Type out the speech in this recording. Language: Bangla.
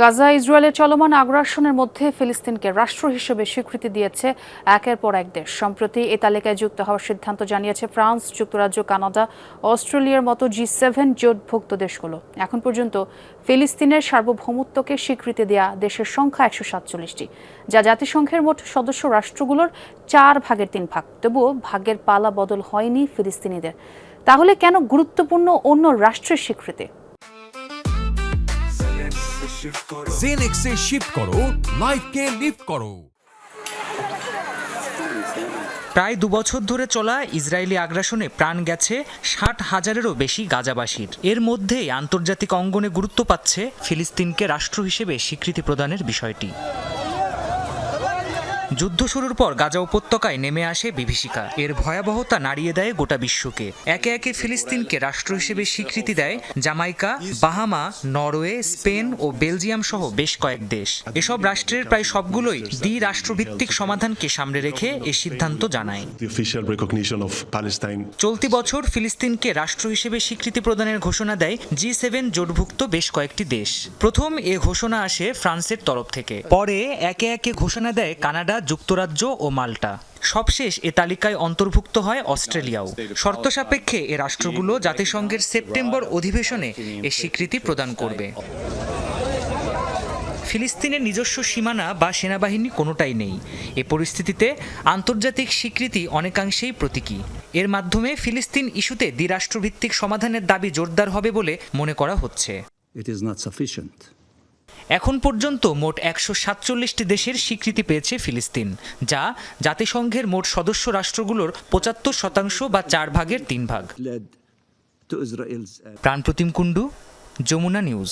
গাজা ইসরায়েলের চলমান আগ্রাসনের মধ্যে ফিলিস্তিনকে রাষ্ট্র হিসেবে স্বীকৃতি দিয়েছে একের পর এক দেশ। সম্প্রতি এ তালিকায় যুক্ত হওয়ার সিদ্ধান্ত জানিয়েছে ফ্রান্স, যুক্তরাজ্য, কানাডা, অস্ট্রেলিয়ার মতো জি সেভেন জোটভুক্ত দেশগুলো। এখন পর্যন্ত ফিলিস্তিনের সার্বভৌমত্বকে স্বীকৃতি দেয়া দেশের সংখ্যা একশো সাতচল্লিশটি, যা জাতিসংঘের মোট সদস্য রাষ্ট্রগুলোর চার ভাগের তিন ভাগ। তবুও ভাগ্যের পালা বদল হয়নি ফিলিস্তিনিদের। তাহলে কেন গুরুত্বপূর্ণ অন্য রাষ্ট্রের স্বীকৃতি? জেনেক্সে শিফট করো লাইফকে লিফট করো। প্রায় দুবছর ধরে চলা ইসরায়েলি আগ্রাসনে প্রাণ গেছে ষাট হাজারেরও বেশি গাজাবাসীর। এর মধ্যেই আন্তর্জাতিক অঙ্গনে গুরুত্ব পাচ্ছে ফিলিস্তিনকে রাষ্ট্র হিসেবে স্বীকৃতি প্রদানের বিষয়টি। যুদ্ধ শুরুর পর গাজা উপত্যকায় নেমে আসে বিভীষিকা। এর ভয়াবহতা নাড়িয়ে দেয় গোটা বিশ্বকে। একে একে ফিলিস্তিনকে রাষ্ট্র হিসেবে স্বীকৃতি দেয় জামাইকা বাহামা নরওয়ে স্পেন ও বেলজিয়াম সহ বেশ কয়েক দেশ। এসব রাষ্ট্রের প্রায় সবগুলোই দ্বি রাষ্ট্রভিত্তিক সমাধানকে সামনে রেখে এ সিদ্ধান্ত জানায়। চলতি বছর ফিলিস্তিনকে রাষ্ট্র হিসেবে স্বীকৃতি প্রদানের ঘোষণা দেয় জি সেভেন জোটভুক্ত বেশ কয়েকটি দেশ। প্রথম এ ঘোষণা আসে ফ্রান্সের তরফ থেকে। পরে একে একে ঘোষণা দেয় কানাডা যুক্তরাজ্য ও মাল্টা। সবশেষ এ তালিকায় অন্তর্ভুক্ত হয় অস্ট্রেলিয়াও। শর্ত সাপেক্ষে এ রাষ্ট্রগুলো জাতিসংঘের সেপ্টেম্বর অধিবেশনে এ স্বীকৃতি প্রদান করবে। ফিলিস্তিনের নিজস্ব সীমানা বা সেনাবাহিনী কোনোটাই নেই। এ পরিস্থিতিতে আন্তর্জাতিক স্বীকৃতি অনেকাংশেই প্রতীকী। এর মাধ্যমে ফিলিস্তিন ইস্যুতে দ্বিরাষ্ট্রভিত্তিক সমাধানের দাবি জোরদার হবে বলে মনে করা হচ্ছে. এখন পর্যন্ত মোট একশো সাতচল্লিশটি দেশের স্বীকৃতি পেয়েছে ফিলিস্তিন যা জাতিসংঘের মোট সদস্য রাষ্ট্রগুলোর পঁচাত্তর শতাংশ বা চার ভাগের তিন ভাগ। Uh, Pranpratim Kundu Jamuna news.